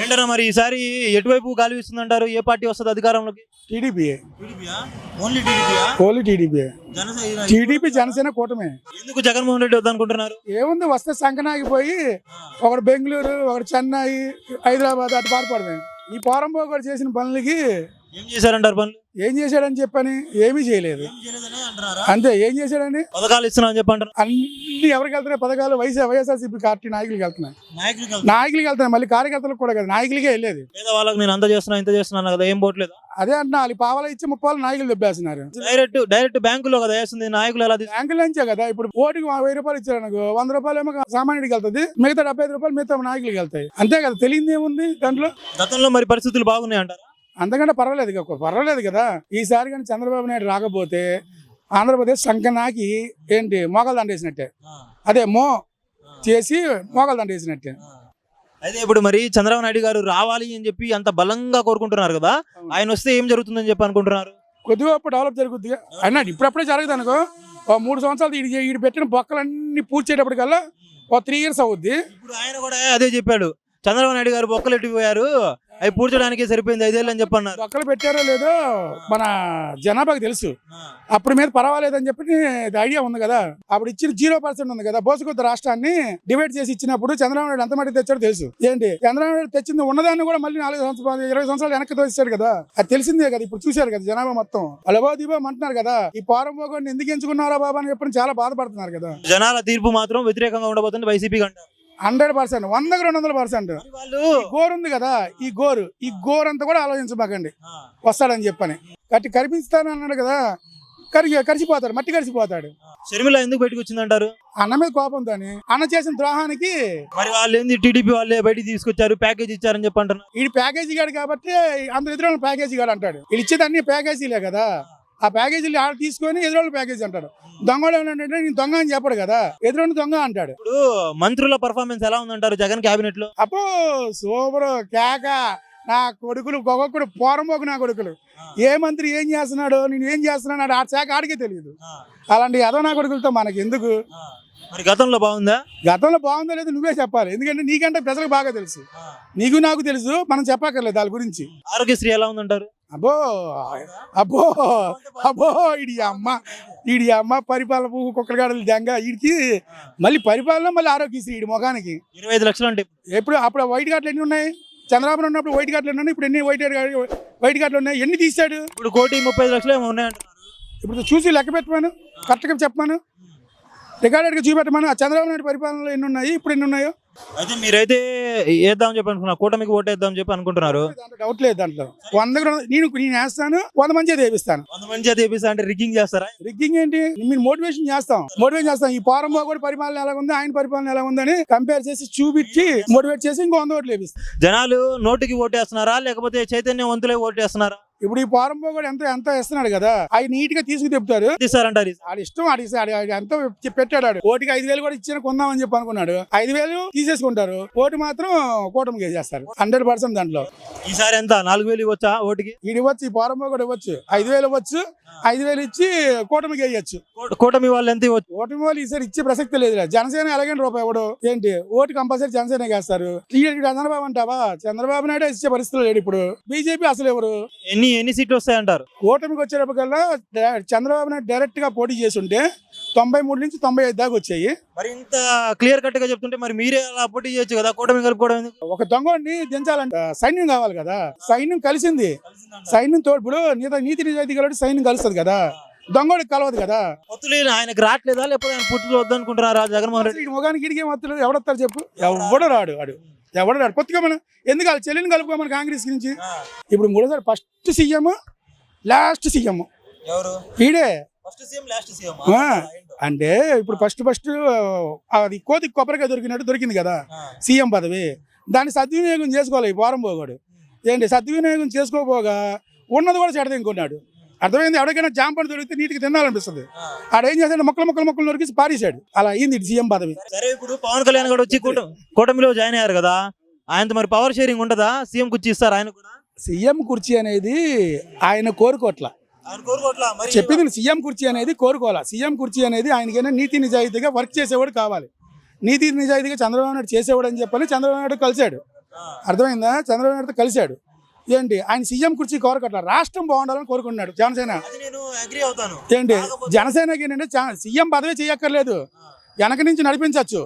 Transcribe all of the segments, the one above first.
ఏంటన్నా మరి ఈసారి ఎటువైపు గాలి వీస్తుందంటారు? ఏ పార్టీ వస్తుంది అధికారంలోకి? టీడీపీ. టీడీపీయా? ఓన్లీ టీడీపీయా? ఓన్లీ టీడీపీ. జనసేన టీడీపీ జనసేన కూటమే. ఎందుకు జగన్మోహన్ రెడ్డి వద్దనుకుంటున్నారు? ఏముంది వస్తే సంకనాగిపోయి ఒకడు బెంగళూరు ఒకడు చెన్నై హైదరాబాద్ అటు పారిపోవడమే ఈ పోరంబో కూడా చేసిన పనులకి ఏం చేశారంటారు పనులు ఏం చేశాడని చెప్పని ఏమీ చేయలేదు. అంతే ఏం చేశాడని పథకాలు ఇస్తున్నా అని చెప్పంటారు. అన్ని ఎవరికి వెళ్తున్నాయి? పథకాలు వైఎస్ వైఎస్ఆర్సీపీ పార్టీ నాయకులకి వెళ్తున్నాయి. నాయకులు నాయకులకి వెళ్తున్నాయి. మళ్ళీ కార్యకర్తలకు కూడా కదా నాయకులకే వెళ్ళేది. వాళ్ళకి నేను అంత చేస్తున్నా ఇంత చేస్తున్నాను కదా ఏం పోవట్లేదు అదే అంటున్నా వాళ్ళు పావలా ఇచ్చి ముప్పాలు నాయకులు దెబ్బేస్తున్నారు. డైరెక్ట్ డైరెక్ట్ బ్యాంకులో కదా వేస్తుంది నాయకులు ఎలా బ్యాంకుల నుంచే కదా ఇప్పుడు ఓటుకి వెయ్యి రూపాయలు ఇచ్చారు అనుకో వంద రూపాయలు ఏమో సామాన్యుడికి వెళ్తుంది మిగతా డెబ్బై ఐదు రూపాయలు మిగతా నాయకులకి వెళ్తాయి. అంతే కదా తెలియదు ఏముంది దాంట్లో? గతంలో మరి పరిస్థితులు బాగున్నాయి అంటారు అంతకంటే పర్వాలేదు పర్వాలేదు కదా. ఈసారి కానీ చంద్రబాబు నాయుడు రాకపోతే ఆంధ్రప్రదేశ్ సంకనాకి ఏంటి మోకాలు దండేసినట్టే. అదే మో చేసి మోకాలు దండేసినట్టే. అయితే ఇప్పుడు మరి చంద్రబాబు నాయుడు గారు రావాలి అని చెప్పి అంత బలంగా కోరుకుంటున్నారు కదా. ఆయన వస్తే ఏం జరుగుతుందని చెప్పి అనుకుంటున్నారు? కొద్దిగా అప్పుడు డెవలప్ జరుగుద్ది. అన్నాడు ఇప్పుడప్పుడే జరగదు అనుకో ఓ మూడు సంవత్సరాలు ఈడు ఈడు పెట్టిన బొక్కలన్నీ పూడ్చేటప్పటికల్లా ఓ త్రీ ఇయర్స్ అవుద్ది. ఇప్పుడు ఆయన కూడా అదే చెప్పాడు. చంద్రబాబు నాయుడు గారు బొక్కలు ఎట్టిపోయారు అవి పూడ్చడానికి సరిపోయింది ఐదేళ్ళు అని చెప్పన్నారు. బొక్కలు పెట్టారో లేదో మన జనాభాకి తెలుసు. అప్పుడు మీద పర్వాలేదని చెప్పి ఐడియా ఉంది కదా. అప్పుడు ఇచ్చిన జీరో పర్సెంట్ ఉంది కదా. బోసుకొద్ద రాష్ట్రాన్ని డివైడ్ చేసి ఇచ్చినప్పుడు చంద్రబాబు నాయుడు ఎంత మట్టి తెచ్చాడో తెలుసు. ఏంటి? చంద్రబాబు నాయుడు తెచ్చింది ఉన్నదాన్ని కూడా మళ్ళీ నాలుగు సంవత్సరాలు ఇరవై సంవత్సరాలు వెనక్కి తోసాడు కదా. అది తెలిసిందే కదా. ఇప్పుడు చూశారు కదా జనాభా మొత్తం. అలబో దీపం అంటున్నారు కదా. ఈ పోరం పోగొని ఎందుకు ఎంచుకున్నారా బాబా అని చెప్పి చాలా బాధపడుతున్నారు కదా. జనాల తీర్పు మాత్రం వ్యతిరేకంగా ఉండబోతుంది వైసీపీ అంటారు హండ్రెడ్ పర్సెంట్ వందకు రెండు వందల పర్సెంట్. గోరు ఉంది కదా ఈ గోరు ఈ గోరు అంతా కూడా ఆలోచించబాకండి. వస్తాడని చెప్పని. కట్టి కరిపిస్తాను అన్నాడు కదా కరిగి కరిసిపోతాడు మట్టి కరిసిపోతాడు షర్మిల ఎందుకు బయటకు వచ్చిందంటారు? అన్న మీద కోపంతో అన్న చేసిన ద్రోహానికి మరి వాళ్ళు ఏంది టీడీపీ వాళ్ళే బయటికి తీసుకొచ్చారు ప్యాకేజ్ ఇచ్చారని చెప్పి అంటున్నారు. ఈ ప్యాకేజీ గాడు కాబట్టి అందరు ఎదురు ప్యాకేజీ గాడు అంటాడు. వీళ్ళు ఇచ్చేది అన్ని ప్యాకేజీలే కదా. ఆ ప్యాకేజీలు ఆడ తీసుకొని ఎదురోళ్ళు ప్యాకేజీ అంటాడు. దొంగడు అంటే నేను దొంగ అని చెప్పడు కదా ఎదురోని దొంగ అంటాడు. ఇప్పుడు మంత్రుల పర్ఫార్మెన్స్ ఎలా ఉందంటారు జగన్ క్యాబినెట్లో? అప్పో సూపర్ కేక. నా కొడుకులు ఒక్కొక్కడు పోరంపోకు నా కొడుకులు. ఏ మంత్రి ఏం చేస్తున్నాడు నేను ఏం చేస్తున్నాడు ఆ శాఖ ఆడికే తెలియదు. అలాంటి ఎదో నా కొడుకులతో మనకి ఎందుకు మరి గతంలో బాగుందా? గతంలో బాగుందో లేదో నువ్వే చెప్పాలి. ఎందుకంటే నీకంటే ప్రజలకు బాగా తెలుసు. నీకు నాకు తెలుసు మనం చెప్పక్కర్లేదు దాని గురించి. ఆరోగ్యశ్రీ ఎలా ఉందంటారు? అబ్బో అబ్బో అబ్బో ఇడి అమ్మ ఇడి అమ్మ పరిపాలన పువ్వు కుక్కలగాడలు దెంగ వీడికి మళ్ళీ పరిపాలన మళ్ళీ ఆరోగ్యశ్రీ ఇడి ముఖానికి. ఇరవై ఐదు లక్షలు అంటే ఎప్పుడు అప్పుడు వైట్ కార్డులు ఎన్ని ఉన్నాయి? చంద్రబాబు ఉన్నప్పుడు వైట్ కార్డులు ఎన్ని ఉన్నాయి? ఇప్పుడు ఎన్ని వైట్ వైట్ కార్డులు ఉన్నాయి? ఎన్ని తీశాడు? ఇప్పుడు కోటి ముప్పై లక్షలు ఏమో ఉన్నాయంటున్నారు. ఇప్పుడు చూసి లెక్క పెట్టమను కరెక్ట్గా చెప్పమను రికార్డెడ్గా చూపెట్టమను. ఆ చంద్రబాబు నాయుడు పరిపాలనలో ఎన్ని ఉన్నాయి? ఇప్పుడు ఎన్ని ఉన్నాయో? అయితే మీరైతే వేద్దాం చెప్పి అనుకున్నారు కూటమికి ఓటు వేద్దాం చెప్పి అనుకుంటున్నారు. దాంట్లో డౌట్ లేదు దాంట్లో. రెండు- నేను నేను వేస్తాను వంద మంచి వేపిస్తాను. వంద మంది అయితే వేపిస్తా అంటే రిగ్గింగ్ చేస్తారా? రిగ్గింగ్ ఏంటి? మీరు మోటివేషన్ చేస్తాం. మోటివేషన్ చేస్తాం. ఈ పారంబో కూడా పరిపాలన ఎలా ఉంది ఆయన పరిపాలన ఎలా ఉందని కంపేర్ చేసి చూపించి మోటివేట్ చేసి ఇంకో వంద ఓట్లు వేపిస్తాం. జనాలు నోటికి ఓటేస్తున్నారా? లేకపోతే చైతన్యవంతులే ఓటేస్తున్నారా? ఇప్పుడు ఈ పారంబో కూడా ఎంత ఎంత ఇస్తున్నాడు కదా. అవి నీట్గా తీసుకు చెప్తారు ఇష్టం ఆడి ఎంతో పెట్టాడు ఓటుకి ఐదు వేలు కూడా ఇచ్చిన కొందామని చెప్పి అనుకున్నాడు. ఐదు వేలు తీసేసుకుంటారు. ఓటు మాత్రం కూటమికి వేసేస్తారు. హండ్రెడ్ పర్సెంట్ దాంట్లో. ఈసారి ఎంత? నాలుగు వేలు ఇవ్వచ్చా ఓటుకి? ఈడు ఇవ్వచ్చు ఈ పారంబో కూడా ఇవ్వచ్చు. ఐదు వేలు ఇవ్వచ్చు ఐదు వేలు ఇచ్చి కూటమికి వేయచ్చు. కూటమి వాళ్ళు ఎంత ఇవ్వచ్చు? ఓటు వాళ్ళు ఈసారి ఇచ్చే ప్రసక్తి లేదు జనసేన ఎలాగని రూపాయి ఇవ్వడు. ఏంటి? ఓటు కంపల్సరీ జనసేన వేస్తారు. ఈయనకి చంద్రబాబు అంటావా? చంద్రబాబు నాయుడు ఇచ్చే పరిస్థితులు లేడు ఇప్పుడు. బీజేపీ అసలు ఎవరు? ఎన్ని ఎన్ని సీట్లు వస్తాయంటారు? కూటమికి వచ్చేటప్పటికల్లా చంద్రబాబు నాయుడు డైరెక్ట్గా పోటీ చేసి ఉంటే తొంభై మూడు నుంచి తొంభై ఐదు దాకా వచ్చాయి. మరి ఇంత క్లియర్ కట్గా చెప్తుంటే మరి మీరే అలా పోటీ చేయొచ్చు కదా? కూటమి కలుపుకోవడం? ఒక దొంగని దించాలంటే. సైన్యం కావాలి కదా. సైన్యం కలిసింది. సైన్యం తోడు ఇప్పుడు నీత నీతి నిజాయితీ కాబట్టి సైన్యం కలుస్తుంది కదా. దొంగడికి కలవదు కదా. పొత్తులు ఆయనకు రావట్లేదా లేకపోతే ఆయన పుట్టులు వద్దనుకుంటున్నారా జగన్మోహన్ రెడ్డి? ఈ ముఖానికి ఇడిగే మొత్తం ఎవడొస్తారు చెప్పు? ఎవడు రాడు వాడు. ఎవడు కొత్తగా ఎందుకు వాళ్ళ చెల్లిని కలుపుకోమని కాంగ్రెస్ నుంచి ఇప్పుడు మూడోసారి ఫస్ట్ సీఎం లాస్ట్ సీఎం ఈడే. అంటే ఇప్పుడు ఫస్ట్ ఫస్ట్ అది కోతి కొబ్బరికాయ దొరికినట్టు దొరికింది కదా. సీఎం పదవి. దాన్ని సద్వినియోగం చేసుకోవాలి ఈ వారం పోగాడు. ఏంటి? సద్వినియోగం చేసుకోపోగా ఉన్నది కూడా చెడదింకున్నాడు అర్థమైంది? ఎవరికైనా జామ పండు దొరికితే నీటికి తినాలనిపిస్తుంది. ఆడ ఏం చేశాడు? మొక్కలు మొక్కలు మొక్కలు దొరికి పారేశాడు. అలా అయింది సీఎం పదవి. సరే ఇప్పుడు పవన్ కళ్యాణ్ గారు వచ్చి కూటమి కూటమిలో జాయిన్ అయ్యారు కదా ఆయనతో మరి పవర్ షేరింగ్ ఉంటుందా? సీఎం కుర్చీ ఇస్తారు ఆయన కూడా? సీఎం కుర్చీ అనేది ఆయన కోరుకోట్ల. చెప్పింది సీఎం కుర్చీ అనేది కోరుకోవాలా? సీఎం కుర్చీ అనేది ఆయనకైనా నీతి నిజాయితీగా వర్క్ చేసేవాడు కావాలి. నీతి నిజాయితీగా చంద్రబాబు నాయుడు చేసేవాడు అని చెప్పని చంద్రబాబు నాయుడు కలిశాడు. అర్థమైందా? చంద్రబాబు నాయుడుతో కలిశాడు. ఏంటి? ఆయన సీఎం కుర్చీ కోరకట్ల? రాష్ట్రం బాగుండాలని కోరుకుంటున్నాడు జనసేన. ఏంటి? జనసేనకి ఏంటంటే సీఎం పదవి చేయక్కర్లేదు. వెనక నుంచి నడిపించవచ్చు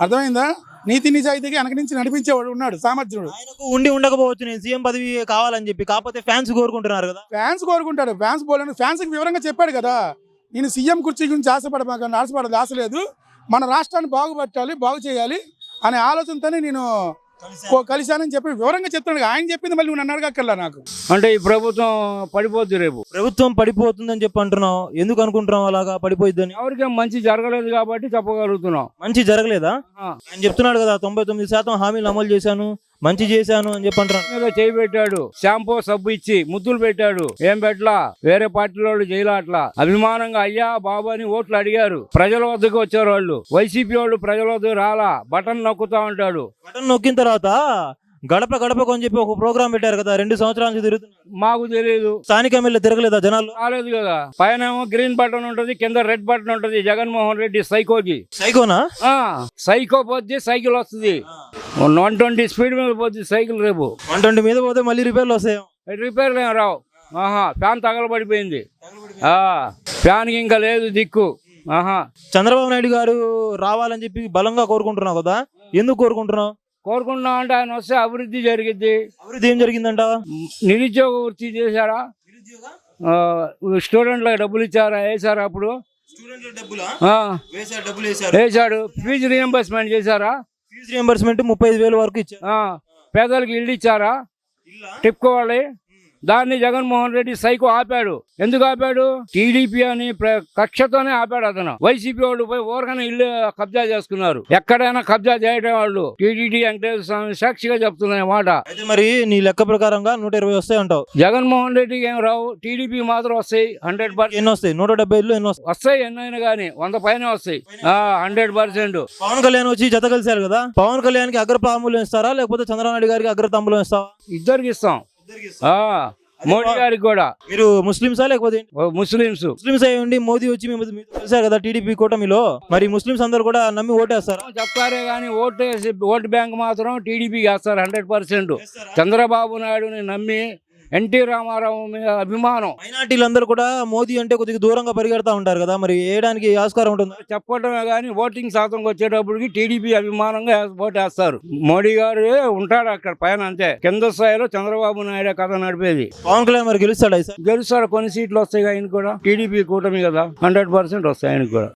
అర్థమైందా? నీతి నిజాయితీగా వెనక నుంచి నడిపించేవాడు ఉన్నాడు సామర్థ్యుడు. ఉండి ఉండకపోవచ్చు నేను సీఎం పదవి కావాలని చెప్పి. కాకపోతే ఫ్యాన్స్ కోరుకుంటున్నారు కదా. ఫ్యాన్స్ కోరుకుంటాడు. ఫ్యాన్స్ పోలేను ఫ్యాన్స్కి వివరంగా చెప్పాడు కదా. నేను సీఎం కుర్చీ గురించి ఆశపడమాక ఆశపడదు ఆశ లేదు మన రాష్ట్రాన్ని బాగుపట్టాలి బాగు చేయాలి అనే ఆలోచనతోనే నేను కలిశానని చెప్పి వివరంగా చెప్తాడు ఆయన చెప్పింది మళ్ళీ నువ్వు నన్ను అడగక్కర్లా నాకు? అంటే ఈ ప్రభుత్వం పడిపోద్ది రేపు. ప్రభుత్వం పడిపోతుందని చెప్పి అంటున్నావు. ఎందుకు అనుకుంటున్నావు అలాగా పడిపోయిద్దని? ఎవరికేం మంచి జరగలేదు కాబట్టి చెప్పగలుగుతున్నాం మంచి జరగలేదా. ఆయన చెప్తున్నాడు కదా తొంభై తొమ్మిది శాతం హామీలు అమలు చేశాను. మంచి చేశాను అని చెప్పి అంటున్నాడు మీద చేయి పెట్టాడు. షాంపూ సబ్బు ఇచ్చి ముద్దులు పెట్టాడు. ఏం పెట్టలా? వేరే పార్టీల వాళ్ళు చేయలా అట్లా? అభిమానంగా అయ్యా బాబు అని ఓట్లు అడిగారు. ప్రజల వద్దకు వచ్చారు వాళ్ళు. వైసీపీ వాళ్ళు ప్రజల వద్దకు రాలా? బటన్ నొక్కుతా ఉంటాడు. బటన్ నొక్కిన తర్వాత గడప గడపకు అని చెప్పి ఒక ప్రోగ్రామ్ పెట్టారు కదా రెండు సంవత్సరాల నుంచి తిరుగుతున్నారు. మాకు తెలియదు స్థానిక ఎమ్మెల్యే తిరగలేదా జనాలు రాలేదు కదా. పైన ఏమో గ్రీన్ బటన్ ఉంటది కింద రెడ్ బటన్ ఉంటది జగన్మోహన్ రెడ్డి సైకోకి. సైకోనా? సైకో పోద్ది సైకిల్ వస్తుంది. వన్ ట్వంటీ స్పీడ్ మీద పోద్ది సైకిల్ రేపు. వన్ ట్వంటీ మీద పోతే మళ్ళీ రిపేర్లు వస్తాయి రిపేర్లు ఏం రావు. ఆహా ఫ్యాన్ తగలబడిపోయింది. ఆ ఫ్యాన్కి ఇంకా లేదు దిక్కు. ఆహా. చంద్రబాబు నాయుడు గారు రావాలని చెప్పి బలంగా కోరుకుంటున్నావు కదా ఎందుకు కోరుకుంటున్నావు? కోరుకుంటున్నాం అంటే ఆయన వస్తే అభివృద్ధి జరిగిద్ది. అభివృద్ధి ఏం జరిగిందంట? నిరుద్యోగ వృత్తి చేశారా? స్టూడెంట్లకు డబ్బులు ఇచ్చారా? వేసారా అప్పుడు? వేశాడు. ఫీజు రియంబర్స్మెంట్ చేశారా? ఫీజు రియంబర్స్మెంట్ ముప్పై వేల వరకు ఇచ్చారు. పేదలకు ఇల్లు ఇచ్చారా? టిప్కో వాళ్ళి దాన్ని జగన్మోహన్ రెడ్డి సైకో ఆపాడు. ఎందుకు ఆపాడు? టీడీపీ అని కక్షతోనే ఆపాడు అతను. వైసీపీ వాళ్ళు పోయి ఊరకనే ఇల్లు కబ్జా చేసుకున్నారు. ఎక్కడైనా కబ్జా చేయడం వాళ్ళు. టీడీటీ వెంకటేశ్వర స్వామి సాక్షిగా చెప్తున్నాయి మాట. అయితే మరి నీ లెక్క ప్రకారంగా నూట ఇరవై వస్తాయి అంటావు. జగన్మోహన్ రెడ్డికి ఏం రావు. టీడీపీ మాత్రం వస్తాయి హండ్రెడ్ పర్సెంట్. ఎన్ని వస్తాయి? నూట డెబ్బై ఇల్లు ఎన్ని వస్తాయి? వస్తాయి ఎన్నైనా కానీ వంద పైన వస్తాయి. Hundred percent. పవన్ కళ్యాణ్ వచ్చి జత కలిశారు కదా? పవన్ కళ్యాణ్కి అగ్రతాంబూలం ఇస్తారా? లేకపోతే చంద్రబాబు నాయుడు గారికి అగ్రతాంబూలం ఇస్తావా? ఇద్దరికి ఇస్తాం. మోడీ గారికి కూడా. మీరు ముస్లింసా లేకపోతే ముస్లిమ్స్. ముస్లింస్ అయి ఉండి మోదీ వచ్చి మేము మీతో కలిశారు కదా టీడీపీ కూటమిలో మరి ముస్లింస్ అందరు కూడా నమ్మి ఓటేస్తారా? చెప్తారే కానీ ఓటు ఓటు బ్యాంక్ మాత్రం టీడీపీకి వేస్తారు హండ్రెడ్ పర్సెంట్. చంద్రబాబు నాయుడుని నమ్మి ఎన్టీ రామారావు మీద అభిమానం. మైనార్టీలందరూ కూడా మోదీ అంటే కొద్దిగా దూరంగా పరిగెడతా ఉంటారు కదా మరి వేయడానికి ఆస్కారం ఉంటుంది? చెప్పడమే కానీ ఓటింగ్ శాతంకి వచ్చేటప్పటికి టీడీపీ అభిమానంగా ఓటు వేస్తారు. మోడీ గారు ఉంటాడు అక్కడ పైన అంతే. కింద స్థాయిలో చంద్రబాబు నాయుడు కథ నడిపేది. పవన్ కళ్యాణ్ మరి గెలుస్తాడా గెలుస్తాడు కొన్ని సీట్లు వస్తాయి ఆయన కూడా. టీడీపీ కూటమి కదా హండ్రెడ్ పర్సెంట్ వస్తాయి ఆయనకు కూడా.